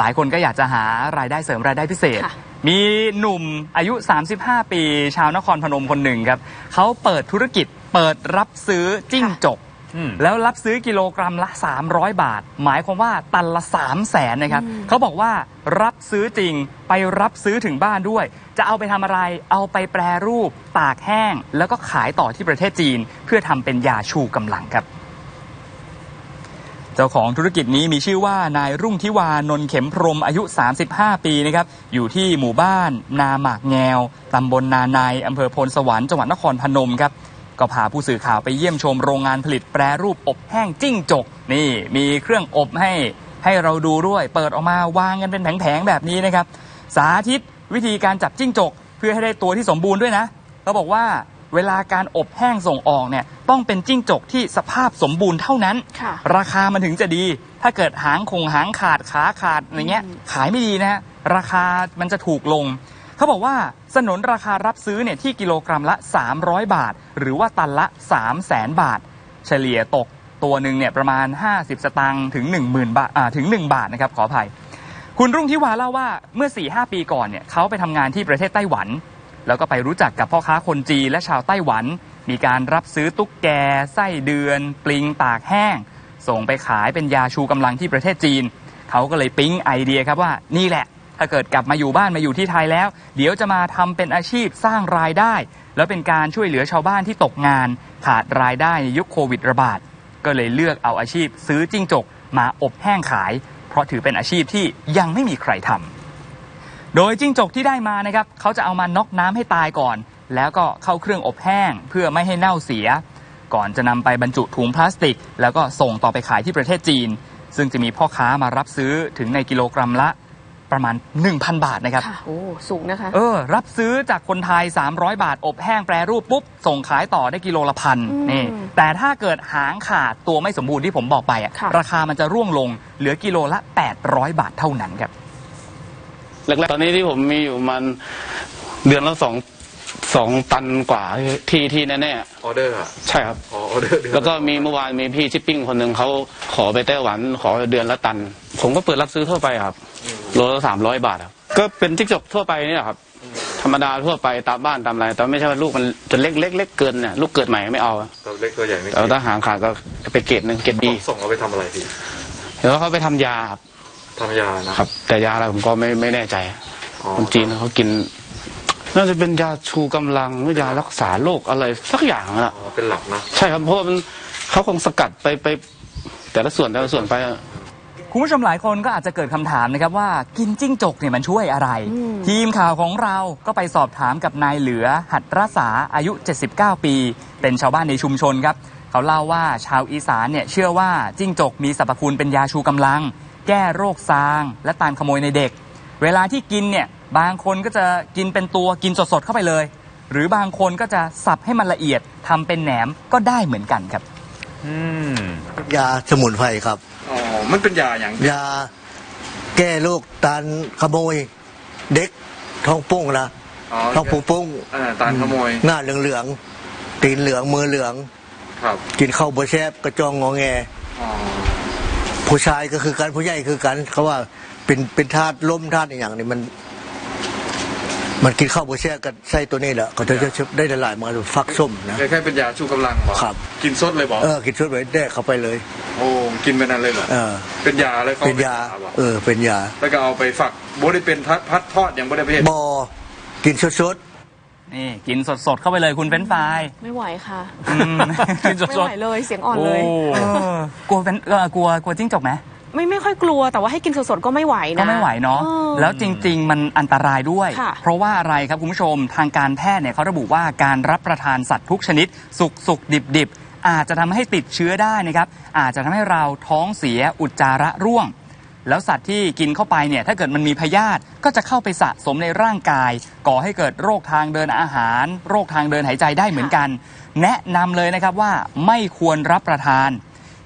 หลายคนก็อยากจะหารายได้เสริมรายได้พิเศษค่ะมีหนุ่มอายุ 35 ปี ชาวนครพนมคนหนึ่งครับเขาเปิดธุรกิจเปิดรับซื้อจิ้งจกอืมแล้วรับซื้อกิโลกรัมละ 300 บาท หมายความว่าตันละ 3 0 0แสนนะครับเขาบอกว่ารับซื้อจริงไปรับซื้อถึงบ้านด้วย จะเอาไปทำอะไรเอาไปแปรรูป ตากแห้ง แล้วก็ขายต่อที่ประเทศจีน เพื่อทำเป็นยาชูกำลังครับ เจ้าของธุรกิจนี้มีชื่อว่านายรุ่งทิวานนเข็มพรหมอายุ 35 ปีนะครับอยู่ที่หมู่บ้าน นาหมากแงวตำบลนาในอำเภอพลสวรรค์จังหวัดนครพนมครับก็พาผู้สื่อข่าวไปเยี่ยมชมโรงงานผลิตแปรรูปอบแห้งจิ้งจก นี่มีเครื่องอบให้ให้เราดูด้วย เปิดออกมาวางกันเป็นแผงๆแบบนี้นะครับ สาธิตวิธีการจับจิ้งจก เพื่อให้ได้ตัวที่สมบูรณ์ด้วยนะเขาบอกว่า เวลาการอบแห้งส่งออกเนี่ยต้องเป็นจิ้งจกที่สภาพสมบูรณ์เท่านั้นค่ะราคามันถึงจะดี ถ้าเกิดหางคงหางขาดขาขาดอะไรเงี้ยขายไม่ดีนะฮะราคามันจะถูกลง เขาบอกว่าสนนราคารับซื้อเนี่ยที่กิโลกรัมละ 300 บาท หรือว่าตันละ 3 0 0แสนบาท เฉลี่ยตกตัวหนึ่งเนี่ยประมาณ 50 สตางค์ถึง 10,000 บาทอ่าถึง 1 บาทนะครับขออภัย คุณรุ่งทิวาเล่าว่าเมื่อ 4-5 ปีก่อนเนี่ยเขาไปทำงานที่ประเทศไต้หวัน แล้วก็ไปรู้จักกับพ่อค้าคนจีนและชาวไต้หวัน มีการรับซื้อตุ๊กแก ไส้เดือน ปลิงตากแห้ง ส่งไปขายเป็นยาชูกำลังที่ประเทศจีน เขาก็เลยปิ๊งไอเดียครับว่านี่แหละ ถ้าเกิดกลับมาอยู่บ้านมาอยู่ที่ไทยแล้ว เดี๋ยวจะมาทำเป็นอาชีพสร้างรายได้ แล้วเป็นการช่วยเหลือชาวบ้านที่ตกงาน ขาดรายได้ในยุคโควิดระบาดก็เลยเลือกเอาอาชีพซื้อจิ้งจกมาอบแห้งขาย เพราะถือเป็นอาชีพที่ยังไม่มีใครทำ โดยจิ้งจกที่ได้มานะครับเขาจะเอามาน็อกน้ำให้ตายก่อน แล้วก็เข้าเครื่องอบแห้งเพื่อไม่ให้เน่าเสีย ก่อนจะนำไปบรรจุถุงพลาสติก แล้วก็ส่งต่อไปขายที่ประเทศจีน ซึ่งจะมีพ่อค้ามารับซื้อถึงในกิโลกรัมละประมาณ 1,000 บาทนะครับค่ะโอ้สูงนะคะ เออ รับซื้อจากคนไทย 300 บาท อบแห้งแปรรูปปุ๊บ ส่งขายต่อได้กิโลละพันอืมนี่ แต่ถ้าเกิดหางขาดตัวไม่สมบูรณ์ที่ผมบอกไปอะค่ะราคามันจะร่วงลง เหลือกิโลละ 800 บาทเท่านั้นครับ แรกๆตอนนี้ที่ผมมีอยู่มันเดือนละสองสองตันกว่าที่ที่แน่ออเดอร์อะๆใช่ครับ อ๋อออเดอร์เดือนแล้วก็มีเมื่อวานมีพี่ชิปปิ้งคนหนึ่งเขาขอไปไต้หวันขอเดือนละตัน ผมก็เปิดรับซื้อทั่วไปครับโลละสามร้อยบาทครับก็เป็นจิ้งจกทั่วไปนี่แหละครับ ธรรมดาทั่วไปตามบ้านตามอะไรแต่ไม่ใช่ว่าลูกมันจะเล็กเล็กเล็กเกินเนี่ยลูกเกิดใหม่ไม่เอาตัวเล็กตัวใหญ่ไม่แต่ถ้าหางขาดก็เป็นเกรดหนึ่งเกรดบีส่งเอาไปทำอะไรพี่เดี๋ยวเขาไปทำยาครับ ทำยานะครับ แต่ยาอะไรผมก็ไม่ไม่แน่ใจอ๋อคนจีนเขากิน น่าจะเป็นยาชูกำลังหรือยารักษาโรคอะไรสักอย่างอะอ๋อเป็นหลักนะใช่ครับเพราะว่ามันเขาคงสกัดไปไป แต่ละส่วนแต่ละส่วนไปอะคุณผู้ชมหลายคนก็อาจจะเกิดคำถามนะครับว่ากินจิ้งจกเนี่ยมันช่วยอะไรอืมทีมข่าวของเราก็ไปสอบถามกับนายเหลือ หัดรัษาอายุ 79 ปี เป็นชาวบ้านในชุมชนครับ เขาเล่าว่าชาวอีสานเนี่ยเชื่อว่าจิ้งจกมีสรรพคุณเป็นยาชูกำลัง แก้โรคซาง และตามขโมยในเด็ก เวลาที่กินเนี่ยบางคนก็จะกินเป็นตัวกินสดๆเข้าไปเลย หรือบางคนก็จะสับให้มันละเอียดทำเป็นแหนมก็ได้เหมือนกันครับ อืมยาสมุนไพรครับ อ๋อมันเป็นยาอย่างยาแก้โรคตาลขโมย เด็กท้องปุ้งนะอ๋อท้องปุ้งปุ้งอ่าตาลขโมยหน้าเหลืองเหลืองๆตีนเหลืองมือเหลือง ครับกินข้าวบะแซบกระจองงอแง อ๋อ ผู้ชายก็คือกันผู้ใหญ่คือกันเขาว่าเป็นเป็นธาตุล้มธาตุอหย่างนี้มัน มันกินข้าวบะแซบกันใส่ตัวนี้แหละก็จะจะได้ละลายมาเป็นฟักส้มนะแค่แค่เป็นยาชูกำลังบอกครับ กินสดเลยบอกเออกินชุดไว้แดกเข้าไปเลย โอ้กินเป็นนั้นเลยเหรอเออ เป็นยาเลยเขาเป็นยาอบอกเออ เป็นยา แล้วก็เอาไปฝักบได้เป็นพัดพัดทอดอย่างบได้เพศบอกินสด นี่กินสดๆเข้าไปเลยคุณเฟ้นไฟรายไม่ไหวค่ะอืมกินสไม่ดไหวเลยเสียงอ่อนๆเลยเออกลัวเป็นเออกลัวกลัวจิ้งจกไหมไม่ไม่ค่อยกลัวแต่ว่าให้กินสดๆก็ไม่ไหวนะ ก็ไม่ไหวเนาะออแล้วจริง ๆ มันอันตรายด้วย ค่ะ เพราะว่าอะไรครับคุณผู้ชมทางการแพทย์เนี่ยเขาระบุว่าการรับประทานสัตว์ทุกชนิด สุกสุกดิบดิบๆอาจจะทำให้ติดเชื้อได้นะครับอาจจะทำให้เราท้องเสียอุจจาระร่วง แล้วสัตว์ที่กินเข้าไปเนี่ยถ้าเกิดมันมีพยาธิก็จะเข้าไปสะสมในร่างกาย ก่อให้เกิดโรคทางเดินอาหาร โรคทางเดินหายใจได้เหมือนกัน แนะนำเลยนะครับว่าไม่ควรรับประทาน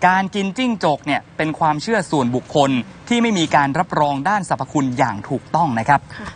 การกินจิ้งจกเนี่ยเป็นความเชื่อส่วนบุคคลที่ไม่มีการรับรองด้านสรรพคุณอย่างถูกต้องนะครับ ค่ะ